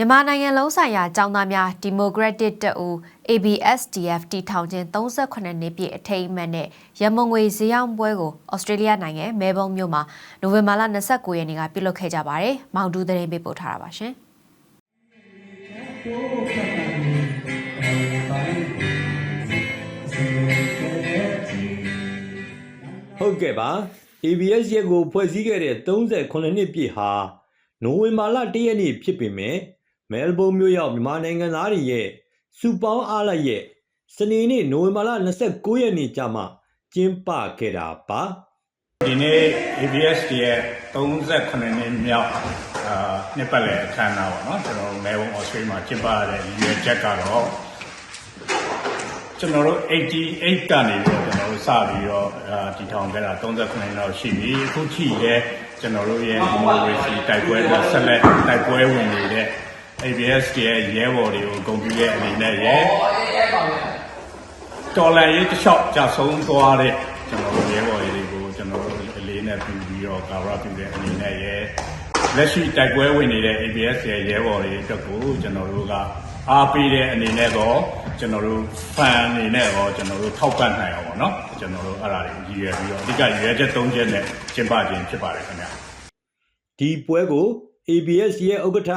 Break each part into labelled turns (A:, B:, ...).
A: မြန်မာနိုင်ငံလုံးဆိုင်ရာចောင်းသားများဒီမိုကရက်တစ်တပ်ဦး ABSDF တီထောင်ခြင်း38နှစ်ပြည့်အထိမ်းအမှတ်နဲ့ရမုံငွေဈေးရောက်ပွဲကိုဩစတြေးလျနိုင်ငံမဲဘုန်းမြို့မှာနိုဝင်ဘာလ29ရက်နေ့ကပြုလုပ်ခဲ့ကြပါတယ်။မောင်တူသတင်းပေးပို့ထားတာပါရှင်။
B: ဟုတ်ကဲ့ပါ ABS ရက်ကိုဖွဲ့စည်းခဲ့တဲ့38နှစ်ပြည့်ဟာနိုဝင်ဘာလ1ရက်နေ့ဖြစ်ပေမဲ့ မဲလ်ဘုန်းမြို့ရောက်မြန်မာနိုင်ငံသားတွေရဲ့စူပေါင်းအားလိုက်ရဲ့စနေနေ့နိုဝင်ဘာလ29ရက်နေ့ကြာမှကျင်းပခဲ့တာပါ
C: ဒီနေ့ ABS ရဲ့38နှစ်မြောက်အာနှစ်ပတ်လည်အခမ်းအနားပေါ့နော်ကျွန်တော်တို့မဲဘုံ Australia မှာကျင်းပရတဲ့ရည်ရွယ်ချက်ကတော့ကျွန်တော်တို့88ကနေပြီးတော့ကျွန်တော်တို့စပြီးတော့အာတည်ထောင်ခဲ့တာ38လောက်ရှိပြီအခုထိလည်းကျွန်တော်တို့ရဲ့ဒီမိုကရေစီတိုက်ပွဲနဲ့ဆက်လက်တိုက်ပွဲဝင်နေတဲ့ ABS ရဲ့ရဲဘော်တွေကိုဂုဏ်ပြုတဲ့အနေနဲ့ရဲ့တော်လန်ရေးတစ်လျှောက်ကြာဆုံးသွားတဲ့ကျွန်တော်တို့ရဲဘော်တွေကိုကျွန်တော်တို့အလေးနဲ့ပြုပြီးတော့ကာဝရပြုတဲ့အနေနဲ့ရဲ့လက်ရှိတိုက်ပွဲဝင်နေတဲ့ ABS ရဲ့ရဲဘော်တွေအတွက်ကိုကျွန်တော်တို့ကအားပေးတဲ့အနေနဲ့တော့ကျွန်တော်တို့ fan အနေနဲ့တော့ကျွန်တော်တို့ထောက်ပံ့နိုင်အောင်ပေါ့နော်ကျွန်တော်တို့အဲ့ဒါတွေရည်ရွယ်ပြီးတော့အဓိကရည်ရွယ်ချက်၃ချက်နဲ့ကျင်းပခြင်းဖြစ်ပါတယ်ခင်ဗျာ
B: ဒီပွဲကို ABS ရဲ့ဥက္ကဋ္ဌ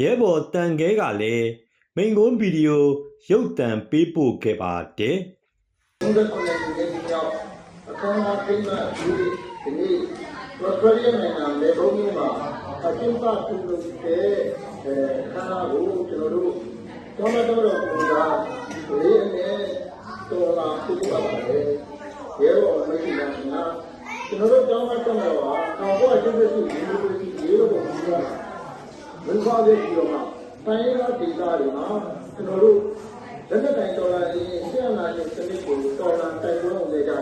B: ရဲဘော်တန်ခဲကလည်းမိန်ကွန်းဗီဒီယိုရုပ်သံပေးပို့ခဲ့ပါတယ်
D: ဘုရားကိုလည်းဒီနေ့ကြောင့်အခမ်းအနားကိန်းမှာဒီဒီနေ့ဩစတြေးလျနိုင်ငံလေဘုံမြို့မှာအကျဉ်းပပြုလုပ်တဲ့အဲအခမ်းအနားကိုကျွန်တော်တို့တော်တော်တော်တော်ကိုသာလေးနဲ့တော်လာပြုလုပ်ပါပါတယ်။ရေရောမိတ်ဆွေများကျွန်တော်တို့တောင်းပန်ကြမှာပါ။တော့ဘုရားကျေးဇူးရှင်ဒီလိုဒီရေ ရောဘုရားဘုရားရဲ့ဒီတော့မှာတိုင်းရဒေသတွေမှာကျွန်တော်တို့လက်နက်တိုင်တော်လာရင်ဆရာနာရှင်စနစ်ကိုတော်လာတိုက်ပွဲဝင်ကြတာ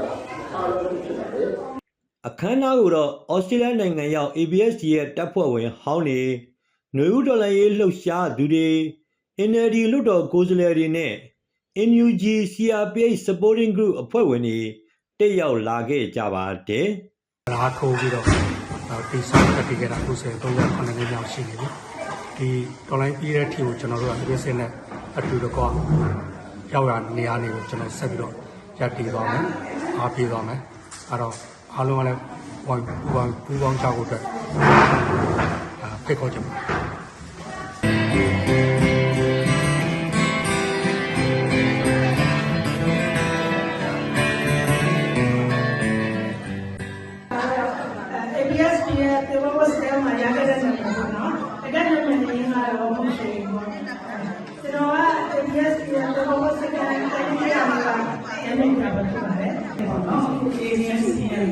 D: အားလုံးဖြစ်ပါတယ်
B: အခမ်းအနားကိုတော့ဩစတြေးလျနိုင်ငံရောက် ABS ရဲ့တပ်ဖွဲ့ဝင်ဟောင်းနေຫນွေဦးတော်လှန်ရေးလှုပ်ရှားသူတွေ NLD လွှတ်တော်ကိုယ်စားလှယ်တွေနဲ့ NUG CRPH Supporting Group အဖွဲ့ဝင်တွေတက်ရောက်လာခဲ့ကြပါတယ်
E: ဓာတ်ထိုးပြီးတော့ ဒီဆောင်တက်ပြီးကြတာအခုဆိုရင်309နှစ်မြောက်ရှိနေပြီဒီတော်လိုင်းပြီးတဲ့ထီကိုကျွန်တော်တို့ကဒီစင်းနဲ့အတူတကွရောက်ရနေရာနေကိုကျွန်တော်ဆက်ပြီးတော့ရပ်တည်သွားမယ်အားပေးသွားမယ်အဲ့တော့အားလုံးကလည်းဝိုင်းဝိုင်းပူးပေါင်းကြဖို့အတွက်အာဖိတ်ခေါ်ချင်ပါတယ်
F: ABS ရဲ့တေဝဝစတဲမှာရခဲ့တဲ့နိုင်ငံပေါ့နော်။တကယ်လို့မြန်နေမှာတော့မဟုတ်ဘူးပေါ့။ကျွန်တော်က ABS ရဲ့တေဝဝစတဲတိုင်းပြည်ရမှာရနေကြပါဖြစ်ပါတယ်။ပေါ့နော်။အခု ABS ရဲ့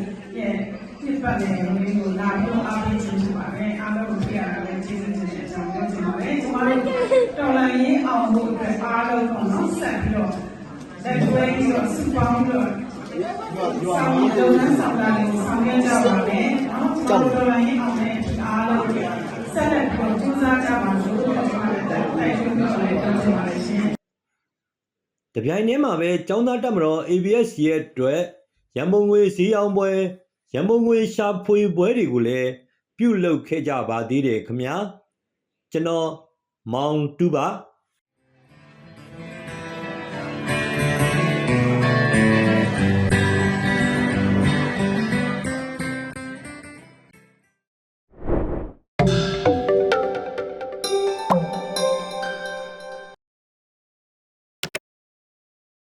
F: ဖြစ်ပါတယ်ဝင်ကိုလာပြီးအားပေးခြင်းဖြစ်ပါတယ်။အားလုံးကိုပြရတာလည်းကျေးဇူးတင်တဲ့အကြောင်းပြောချင်ပါတယ်။ကျွန်တော်တို့တော်လိုင်းရင်အောင်ဖို့အတွက်အားလုံးပေါ့နော်ဆက်ပြီးတော့လက်တွဲပြီးတော့စပေါင်းပြီးတော့ဆောင်ရတုံးနဲ့ဆောင်တာလေးဆောင်ရကြပါမယ် နော်။ကျွန်တော်တို့ရင်အောင်တဲ့အားလုံးကိုဆက်လက်ပြီးကြိုးစားကြပါလို့ကျွန်တော်တို့တိုက်တွန်းပြောလိုက်တောင်းဆိုပါတယ်ရှင်။
B: တပြိုင်တည်းမှာပဲចောင်းသားတက်မတော် ABS ရဲ့အတွက်ရန်ပုံငွေဈေးအောင်ပွဲရန်ပုံငွေရှာဖွေပွဲတွေကိုလည်းပြုလုပ်ခဲ့ကြပါသေးတယ်ခင်ဗျာကျွန်တော်မောင်တူပါ